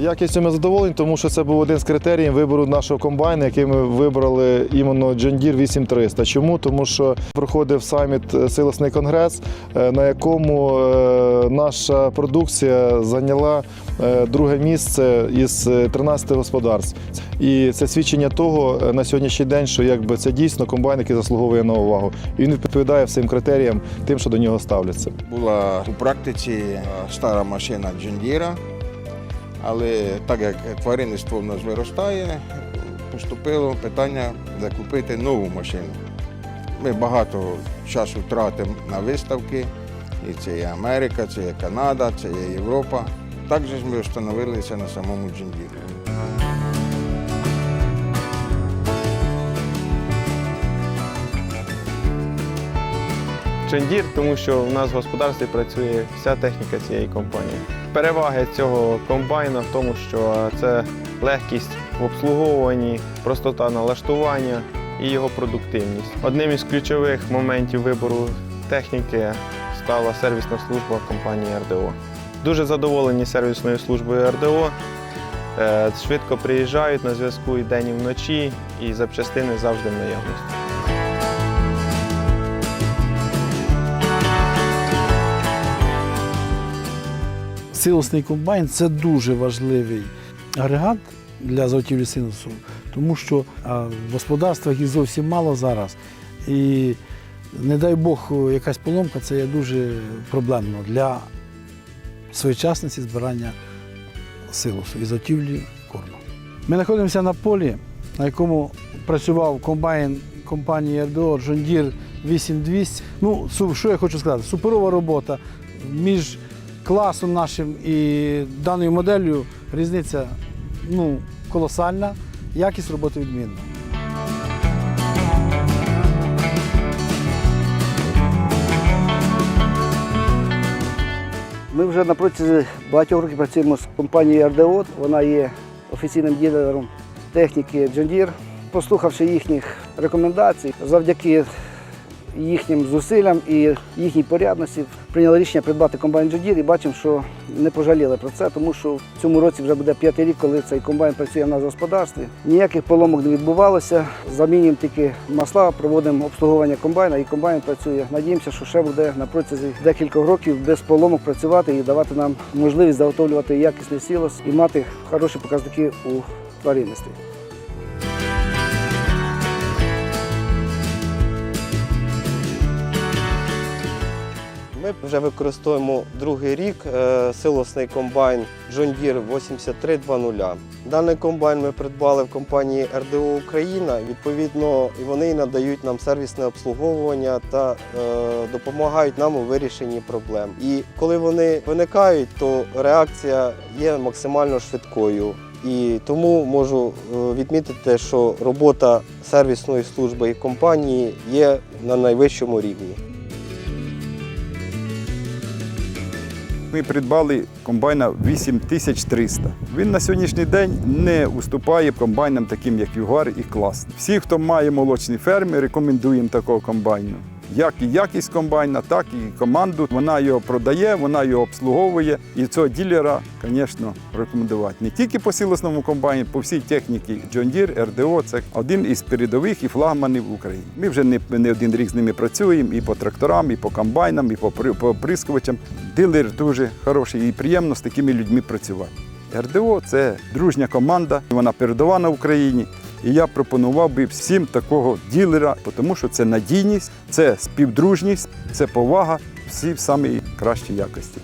Якістю задоволені, тому що це був один з критеріїв вибору нашого комбайна, який ми вибрали іменно John Deere 8300. Чому? Тому що проходив саміт е, Силосний конгрес, е, на якому е, наша продукція зайняла друге місце із е, 13 господарств. І це свідчення того на сьогоднішній день, що якби це дійсно комбайн, який заслуговує на увагу. І він відповідає всім критеріям, тим, що до нього ставляться. Була у практиці стара машина Джондіра, але так як тваринництво в нас виростає, поступило питання закупити нову машину. Ми багато часу тратимо на виставки, і це є Америка, це є Канада, це є Європа. Також ми встановилися на самому Джондірі. Чендір, тому що в нас в господарстві працює вся техніка цієї компанії. Переваги цього комбайна в тому, що це легкість в обслуговуванні, простота налаштування і його продуктивність. Одним із ключових моментів вибору техніки стала сервісна служба компанії РДО. Дуже задоволені сервісною службою РДО. Е, Швидко приїжджають на зв'язку і день, і вночі, і запчастини завжди в наявності. Силосний комбайн це дуже важливий агрегат для заготівлі силосу, тому що в господарствах їх зовсім мало зараз. І не дай Бог, якась поломка це є дуже проблемно для своєчасності збирання силосу і заготівлі корму. Ми знаходимося на полі, на якому працював комбайн компанії РДО Deere 8200. Ну, що я хочу сказати? Суперова робота між класом нашим і даною моделлю різниця ну, колосальна, якість роботи відмінна. Ми вже на протязі багатьох років працюємо з компанією РДО. Вона є офіційним дилером техніки Deere. Послухавши їхніх рекомендацій, завдяки їхнім зусиллям і їхній порядності, прийняли рішення придбати комбайн John і бачимо, що не пожаліли про це, тому що в цьому році вже буде п'ятий рік, коли цей комбайн працює в нас в господарстві. Ніяких поломок не відбувалося. Замінюємо тільки масла, проводимо обслуговування комбайна і комбайн працює. Надіємося, що ще буде на протязі декількох років без поломок працювати і давати нам можливість заготовлювати якісний сілос і мати хороші показники у тваринництві. Ми вже використовуємо другий рік е, силосний комбайн John Deere 8320. Даний комбайн ми придбали в компанії РДО Україна. Відповідно, і вони надають нам сервісне обслуговування та е, допомагають нам у вирішенні проблем. І коли вони виникають, то реакція є максимально швидкою. І тому можу е, відмітити, що робота сервісної служби і компанії є на найвищому рівні. Ми придбали комбайна 8300. Він на сьогоднішній день не уступає комбайнам, таким як Югар і Клас. Всі, хто має молочні ферми, рекомендуємо такого комбайну. Як і якість комбайна, так і команду. Вона його продає, вона його обслуговує. І цього ділера, звісно, рекомендувати. Не тільки по сілосному комбайні, по всій техніці John Deere, РДО це один із передових і флагманів в Україні. Ми вже не, не один рік з ними працюємо і по тракторам, і по комбайнам, і по, по оприскувачам. Дилер дуже хороший і приємно з такими людьми працювати. РДО це дружня команда, вона передова на Україні. І я пропонував би всім такого ділера, тому що це надійність, це співдружність, це повага, всі в самій кращій якості.